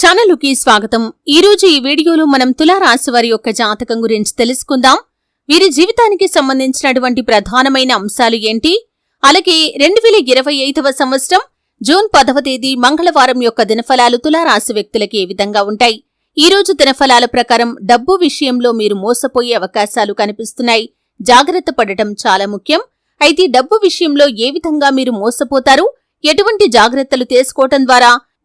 ఛానలుకి స్వాగతం. ఈ రోజు ఈ వీడియోలో మనం తులా వారి యొక్క జాతకం గురించి తెలుసుకుందాం. వీరి జీవితానికి సంబంధించినటువంటి ప్రధానమైన అంశాలు ఏంటి? అలాగే రెండు వేల ఇరవై ఐదవ సంవత్సరం జూన్ పదవ తేదీ మంగళవారం యొక్క దినఫలాలు తులారాశి వ్యక్తులకి ఏ విధంగా ఉంటాయి? ఈ రోజు దినఫలాల ప్రకారం డబ్బు విషయంలో మీరు మోసపోయే అవకాశాలు కనిపిస్తున్నాయి. జాగ్రత్త పడటం చాలా ముఖ్యం. అయితే డబ్బు విషయంలో ఏ విధంగా మీరు మోసపోతారు? ఎటువంటి జాగ్రత్తలు తీసుకోవటం ద్వారా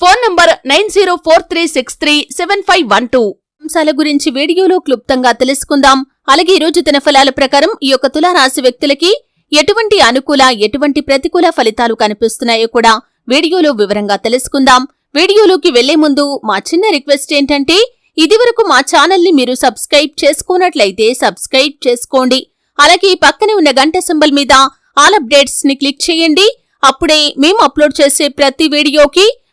Phone number nine zero four three six three seven five one two. అంశాల గురించి వీడియోలో క్లుప్తంగా తెలుసుకుందాం. అలాగే ఈ రోజు దినఫలాల ప్రకారం ఈ యొక్క తులారాశి వ్యక్తులకి ఎటువంటి అనుకూల ఎటువంటి ప్రతికూల ఫలితాలు కనిపిస్తున్నాయో కూడా వీడియోలో వివరంగా తెలుసుకుందాం. వీడియోలోకి వెళ్ళే ముందు మా చిన్న రిక్వెస్ట్ ఏంటంటే ఇదివరకు మా ఛానల్ని మీరు సబ్స్క్రైబ్ చేసుకున్నట్లయితే సబ్స్క్రైబ్ చేసుకోండి. అలాగే పక్కనే ఉన్న గంట సింబల్ మీద ఆల్ అప్డేట్స్ని క్లిక్ చేయండి. అప్పుడే మేము అప్లోడ్ చేసే ప్రతి వీడియోకి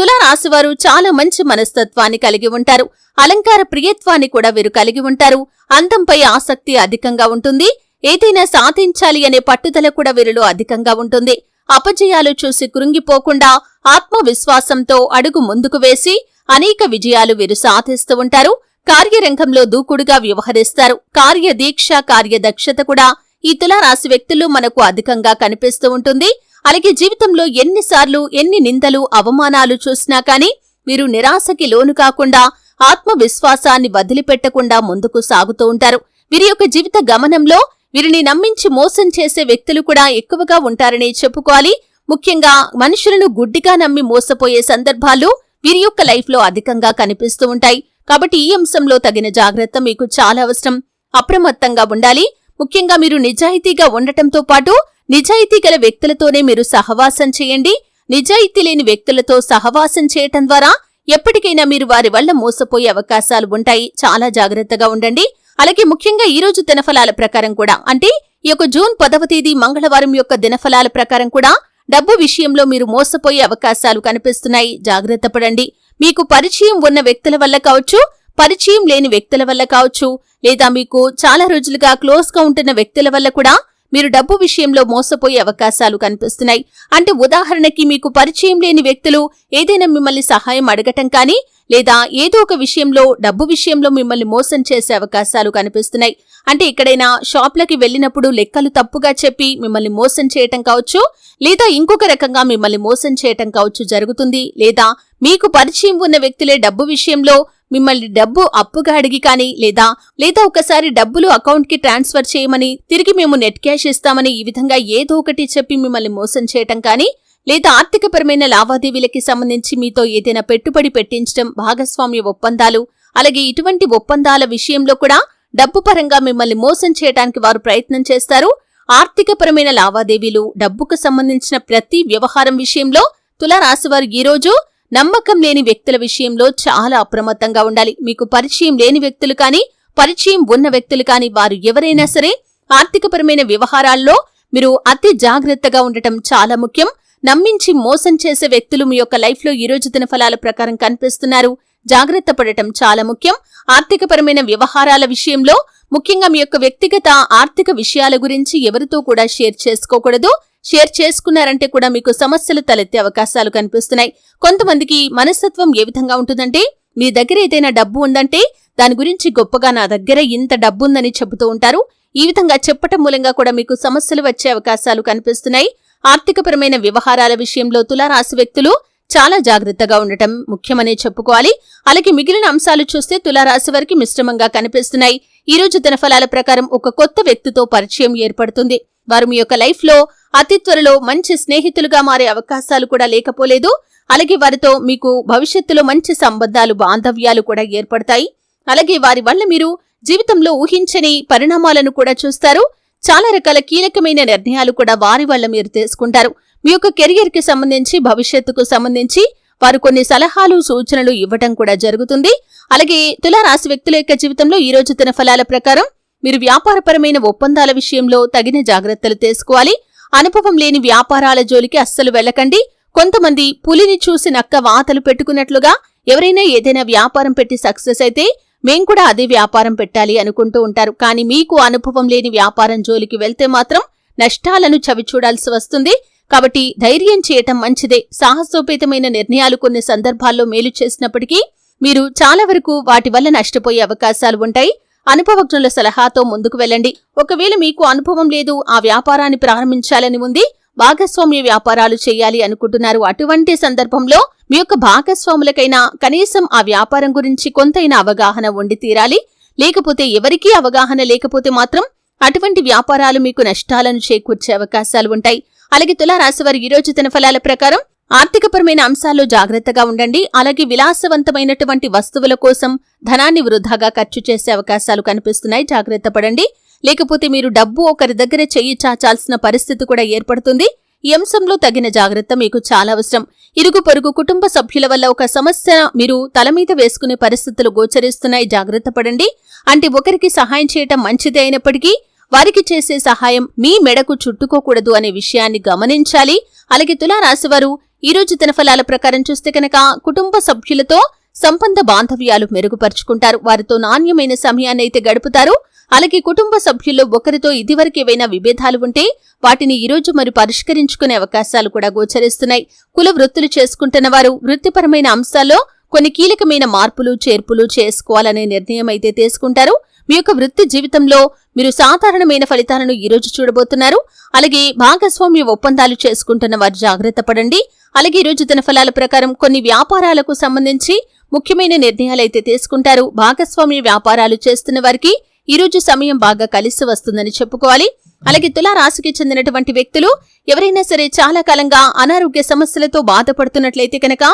తులారాశివారు చాలా మంచి మనస్తత్వాన్ని కలిగి ఉంటారు. అలంకార ప్రియత్వాన్ని కూడా వీరు కలిగి ఉంటారు. అందంపై ఆసక్తి అధికంగా ఉంటుంది. ఏదైనా సాధించాలి అనే పట్టుదల కూడా వీరిలో అధికంగా ఉంటుంది. అపజయాలు చూసి కృంగిపోకుండా ఆత్మవిశ్వాసంతో అడుగు ముందుకు వేసి అనేక విజయాలు వీరు సాధిస్తూ ఉంటారు. కార్యరంగంలో దూకుడుగా వ్యవహరిస్తారు. కార్యదీక్ష కార్యదక్షత కూడా ఈ తులారాశి వ్యక్తులు మనకు అధికంగా కనిపిస్తూ ఉంటుంది. అలాగే జీవితంలో ఎన్నిసార్లు ఎన్ని నిందలు అవమానాలు చూసినా కానీ వీరు నిరాశకి లోను కాకుండా ఆత్మవిశ్వాసాన్ని వదిలిపెట్టకుండా ముందుకు సాగుతూ ఉంటారు. వీరి యొక్క జీవిత గమనంలో వీరిని నమ్మించి మోసం చేసే వ్యక్తులు కూడా ఎక్కువగా ఉంటారని చెప్పుకోవాలి. ముఖ్యంగా మనుషులను గుడ్డిగా నమ్మి మోసపోయే సందర్భాలు వీరి యొక్క లైఫ్లో అధికంగా కనిపిస్తూ ఉంటాయి. కాబట్టి ఈ అంశంలో తగిన జాగ్రత్త మీకు చాలా అవసరం. అప్రమత్తంగా ఉండాలి. ముఖ్యంగా మీరు నిజాయితీగా ఉండటంతో పాటు నిజాయితీ గల వ్యక్తులతోనే మీరు సహవాసం చేయండి. నిజాయితీ లేని వ్యక్తులతో సహవాసం చేయటం ద్వారా ఎప్పటికైనా మీరు వారి వల్ల మోసపోయే అవకాశాలు ఉంటాయి. చాలా జాగ్రత్తగా ఉండండి. అలాగే ముఖ్యంగా ఈ రోజు దినఫలాల ప్రకారం కూడా. అంటే ఈ యొక్క జూన్ పదవ తేదీ మంగళవారం యొక్క దినఫలాల ప్రకారం కూడా డబ్బు విషయంలో మీరు మోసపోయే అవకాశాలు కనిపిస్తున్నాయి. జాగ్రత్త పడండి. మీకు పరిచయం ఉన్న వ్యక్తుల వల్ల కావచ్చు పరిచయం లేని వ్యక్తుల వల్ల కావచ్చు లేదా మీకు చాలా రోజులుగా క్లోజ్గా ఉంటున్న వ్యక్తుల వల్ల కూడా మీరు డబ్బు విషయంలో మోసపోయే అవకాశాలు కనిపిస్తున్నాయి. అంటే ఉదాహరణకి మీకు పరిచయం లేని వ్యక్తులు ఏదైనా మిమ్మల్ని సహాయం అడగటం కానీ లేదా ఏదో ఒక విషయంలో డబ్బు విషయంలో మిమ్మల్ని మోసం చేసే అవకాశాలు కనిపిస్తున్నాయి. అంటే ఎక్కడైనా షాప్లకి వెళ్ళినప్పుడు లెక్కలు తప్పుగా చెప్పి మిమ్మల్ని మోసం చేయటం కావచ్చు లేదా ఇంకొక రకంగా మిమ్మల్ని మోసం చేయటం కావచ్చు జరుగుతుంది. లేదా మీకు పరిచయం ఉన్న వ్యక్తులే డబ్బు విషయంలో మిమ్మల్ని డబ్బు అప్పుగా అడిగి కానీ లేదా లేదా ఒకసారి డబ్బులు అకౌంట్కి ట్రాన్స్ఫర్ చేయమని తిరిగి మేము నెట్ క్యాష్ ఇస్తామని ఈ విధంగా ఏదో ఒకటి చెప్పి మిమ్మల్ని మోసం చేయటం కానీ లేదా ఆర్థికపరమైన లావాదేవీలకి సంబంధించి మీతో ఏదైనా పెట్టుబడి పెట్టించడం భాగస్వామ్య ఒప్పందాలు అలాగే ఇటువంటి ఒప్పందాల విషయంలో కూడా డబ్బు పరంగా మిమ్మల్ని మోసం చేయడానికి వారు ప్రయత్నం చేస్తారు. ఆర్థికపరమైన లావాదేవీలు డబ్బుకు సంబంధించిన ప్రతి వ్యవహారం విషయంలో తులారాశివారు ఈ రోజు నమ్మకం లేని వ్యక్తుల విషయంలో చాలా అప్రమత్తంగా ఉండాలి. మీకు పరిచయం లేని వ్యక్తులు కానీ పరిచయం ఉన్న వ్యక్తులు కానీ వారు ఎవరైనా సరే ఆర్థికపరమైన వ్యవహారాల్లో మీరు అతి జాగ్రత్తగా ఉండటం చాలా ముఖ్యం. నమ్మించి మోసం చేసే వ్యక్తులు మీ యొక్క లైఫ్లో ఈరోజు ఈ రోజు దిన ఫలాల ప్రకారం కనిపిస్తున్నారు. జాగ్రత్త పడటం చాలా ముఖ్యం. ఆర్థికపరమైన వ్యవహారాల విషయంలో ముఖ్యంగా మీ యొక్క వ్యక్తిగత ఆర్థిక విషయాల గురించి ఎవరితో కూడా షేర్ చేసుకోకూడదు. షేర్ చేసుకున్నారంటే కూడా మీకు సమస్యలు తలెత్తే అవకాశాలు కనిపిస్తున్నాయి. కొంతమందికి మనస్తత్వం ఏ విధంగా ఉంటుందంటే మీ దగ్గర ఏదైనా డబ్బు ఉందంటే దాని గురించి గొప్పగా నా దగ్గర ఇంత డబ్బు ఉందని చెబుతూ ఉంటారు. ఈ విధంగా చెప్పటం మూలంగా కూడా మీకు సమస్యలు వచ్చే అవకాశాలు కనిపిస్తున్నాయి. ఆర్థికపరమైన వ్యవహారాల విషయంలో తులారాశి వ్యక్తులు చాలా జాగ్రత్తగా ఉండటం ముఖ్యమనే చెప్పుకోవాలి. అలాగే మిగిలిన అంశాలు చూస్తే తులారాశి వారికి మిశ్రమంగా కనిపిస్తున్నాయి. ఈ రోజు దినఫలాల ప్రకారం ఒక కొత్త వ్యక్తితో పరిచయం ఏర్పడుతుంది. వారు మీ యొక్క లైఫ్లో అతి త్వరలో మంచి స్నేహితులుగా మారే అవకాశాలు కూడా లేకపోలేదు. అలాగే వారితో మీకు భవిష్యత్తులో మంచి సంబంధాలు బాంధవ్యాలు కూడా ఏర్పడతాయి. అలాగే వారి వల్ల మీరు జీవితంలో ఊహించని పరిణామాలను కూడా చూస్తారు. చాలా రకాల కీలకమైన నిర్ణయాలు కూడా వారి వల్ల మీరు తీసుకుంటారు. మీ యొక్క కెరియర్కి సంబంధించి భవిష్యత్తుకు సంబంధించి వారు కొన్ని సలహాలు సూచనలు ఇవ్వటం కూడా జరుగుతుంది. అలాగే తులారాశి వ్యక్తుల యొక్క జీవితంలో ఈ రోజు తన ఫలాల ప్రకారం మీరు వ్యాపారపరమైన ఒప్పందాల విషయంలో తగిన జాగ్రత్తలు తీసుకోవాలి. అనుభవం లేని వ్యాపారాల జోలికి అస్సలు వెళ్ళకండి. కొంతమంది పులిని చూసి నక్క వాతలు పెట్టుకున్నట్లుగా ఎవరైనా ఏదైనా వ్యాపారం పెట్టి సక్సెస్ అయితే మేం కూడా అదే వ్యాపారం పెట్టాలి అనుకుంటూ ఉంటారు. కానీ మీకు అనుభవం లేని వ్యాపారం జోలికి వెళ్తే మాత్రం నష్టాలను చవిచూడాల్సి వస్తుంది. కాబట్టి ధైర్యం చేయటం మంచిదే. సాహసోపేతమైన నిర్ణయాలు కొన్ని సందర్భాల్లో మేలు చేసినప్పటికీ మీరు చాలా వరకు వాటి వల్ల నష్టపోయే అవకాశాలు ఉంటాయి. అనుభవజ్ఞుల సలహాతో ముందుకు వెళ్ళండి. ఒకవేళ మీకు అనుభవం లేదు ఆ వ్యాపారాన్ని ప్రారంభించాలని ఉంది భాగస్వామ్య వ్యాపారాలు చేయాలి అనుకుంటున్నారు. అటువంటి సందర్భంలో మీ యొక్క భాగస్వాములకైనా కనీసం ఆ వ్యాపారం గురించి కొంతైనా అవగాహన ఉండి తీరాలి. లేకపోతే ఎవరికీ అవగాహన లేకపోతే మాత్రం అటువంటి వ్యాపారాలు మీకు నష్టాలను చేకూర్చే అవకాశాలు ఉంటాయి. అలాగే తులారాశివారు ఈ రోజు తన ఫలాల ప్రకారం ఆర్థికపరమైన అంశాల్లో జాగ్రత్తగా ఉండండి. అలాగే విలాసవంతమైనటువంటి వస్తువుల కోసం ధనాన్ని వృధాగా ఖర్చు చేసే అవకాశాలు కనిపిస్తున్నాయి. జాగ్రత్త పడండి. లేకపోతే మీరు డబ్బు ఒకరి దగ్గర చెయ్యి చాచాల్సిన పరిస్థితి కూడా ఏర్పడుతుంది. ఈ అంశంలో తగిన జాగ్రత్త మీకు చాలా అవసరం. ఇరుగు పొరుగు కుటుంబ సభ్యుల వల్ల ఒక సమస్య మీరు తల మీద వేసుకునే పరిస్థితులు గోచరిస్తున్నాయి. జాగ్రత్త పడండి. అంటే ఒకరికి సహాయం చేయటం మంచిదే అయినప్పటికీ వారికి చేసే సహాయం మీ మెడకు చుట్టుకోకూడదు అనే విషయాన్ని గమనించాలి. అలాగే తులారాశివారు ఈ రోజు తన ఫలాల ప్రకారం చూస్తే కనుక కుటుంబ సభ్యులతో సంబంధ బాంధవ్యాలు మెరుగుపరుచుకుంటారు. వారితో నాణ్యమైన సమయాన్ని అయితే గడుపుతారు. అలాగే కుటుంబ సభ్యుల్లో ఒకరితో ఇదివరకేవైనా విభేదాలు ఉంటే వాటిని ఈరోజు మరి పరిష్కరించుకునే అవకాశాలు కూడా గోచరిస్తున్నాయి. కుల వృత్తులు చేసుకుంటున్న వారు వృత్తిపరమైన అంశాల్లో కొన్ని కీలకమైన మార్పులు చేర్పులు చేసుకోవాలనే నిర్ణయం అయితే తీసుకుంటారు. మీ యొక్క వృత్తి జీవితంలో మీరు సాధారణమైన ఫలితాలను ఈరోజు చూడబోతున్నారు. అలాగే భాగస్వామ్య ఒప్పందాలు చేసుకుంటున్న వారు జాగ్రత్త పడండి. అలాగే ఈరోజు తన ఫలాల ప్రకారం కొన్ని వ్యాపారాలకు సంబంధించి ముఖ్యమైన నిర్ణయాలు అయితే తీసుకుంటారు. భాగస్వామ్య వ్యాపారాలు చేస్తున్న వారికి ఈ రోజు సమయం బాగా కలిసి వస్తుందని చెప్పుకోవాలి. అలాగే తులా రాశికి చెందినటువంటి వ్యక్తులు ఎవరైనా సరే చాలా కాలంగా అనారోగ్య సమస్యలతో బాధపడుతున్నట్లయితే కనుక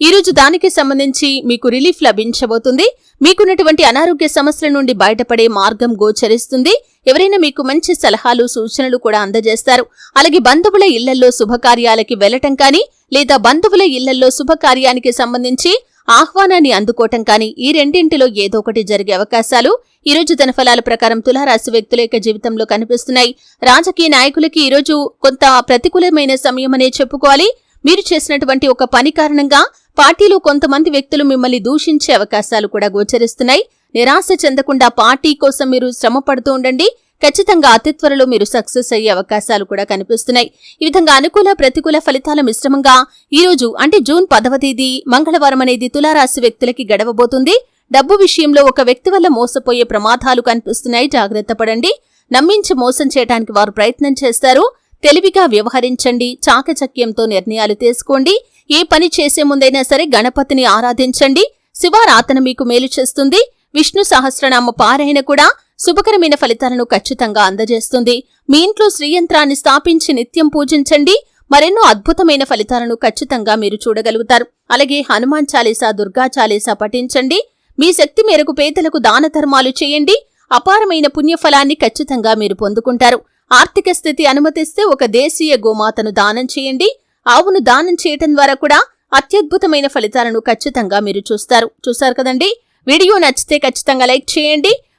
ఈ రోజు దానికి సంబంధించి మీకు రిలీఫ్ లభించబోతుంది. మీకున్నటువంటి అనారోగ్య సమస్యల నుండి బయటపడే మార్గం గోచరిస్తుంది. ఎవరైనా మీకు మంచి సలహాలు సూచనలు కూడా అందజేస్తారు. అలాగే బంధువుల ఇళ్ళల్లో శుభకార్యాలకి వెళ్ళటం కానీ లేదా బంధువుల ఇళ్ళల్లో శుభకార్యానికి సంబంధించి ఆహ్వానాన్ని అందుకోవటం కానీ ఈ రెండింటిలో ఏదో ఒకటి జరిగే అవకాశాలు ఈ రోజు తన ఫలాల ప్రకారం తులారాశి వ్యక్తుల యొక్క జీవితంలో కనిపిస్తున్నాయి. రాజకీయ నాయకులకి ఈరోజు కొంత ప్రతికూలమైన సమయమనే చెప్పుకోవాలి. మీరు చేసినటువంటి ఒక పని కారణంగా పార్టీలో కొంతమంది వ్యక్తులు మిమ్మల్ని దూషించే అవకాశాలు కూడా గోచరిస్తున్నాయి. నిరాశ చెందకుండా పార్టీ కోసం మీరు శ్రమ పడుతూ ఉండండి. ఖచ్చితంగా అతి త్వరలో మీరు సక్సెస్ అయ్యే అవకాశాలు కూడా కనిపిస్తున్నాయి. ఈ విధంగా అనుకూల ప్రతికూల ఫలితాల మిశ్రమంగా ఈ రోజు అంటే జూన్ పదవ తేదీ మంగళవారం అనేది తులారాశి వ్యక్తులకి గడవబోతుంది. డబ్బు విషయంలో ఒక వ్యక్తి వల్ల మోసపోయే ప్రమాదాలు కనిపిస్తున్నాయి. జాగ్రత్త పడండి. నమ్మించి మోసం చేయడానికి వారు ప్రయత్నం చేస్తారు. తెలివిగా వ్యవహరించండి. చాకచక్యంతో నిర్ణయాలు తీసుకోండి. ఏ పని చేసే ముందైనా సరే గణపతిని ఆరాధించండి. శివారాధన మీకు మేలు చేస్తుంది. విష్ణు సహస్రనామ పారాయణ కూడా శుభకరమైన ఫలితాలను ఖచ్చితంగా అందజేస్తుంది. మీ ఇంట్లో శ్రీయంత్రాన్ని స్థాపించి నిత్యం పూజించండి. మరెన్నో అద్భుతమైన ఫలితాలను ఖచ్చితంగా మీరు చూడగలుగుతారు. అలాగే హనుమాన్ చాలీసా దుర్గా చాలీసా పఠించండి. మీ శక్తి మేరకు పేదలకు దాన ధర్మాలు చేయండి. అపారమైన పుణ్యఫలాన్ని ఖచ్చితంగా మీరు పొందుకుంటారు. ఆర్థిక స్థితి అనుమతిస్తే ఒక దేశీయ గోమాతను దానం చేయండి. ఆవును దానం చేయటం ద్వారా కూడా అత్యద్భుతమైన ఫలితాలను ఖచ్చితంగా మీరు చూస్తారు. చూస్తారు కదండి? వీడియో నచ్చితే ఖచ్చితంగా లైక్ చేయండి.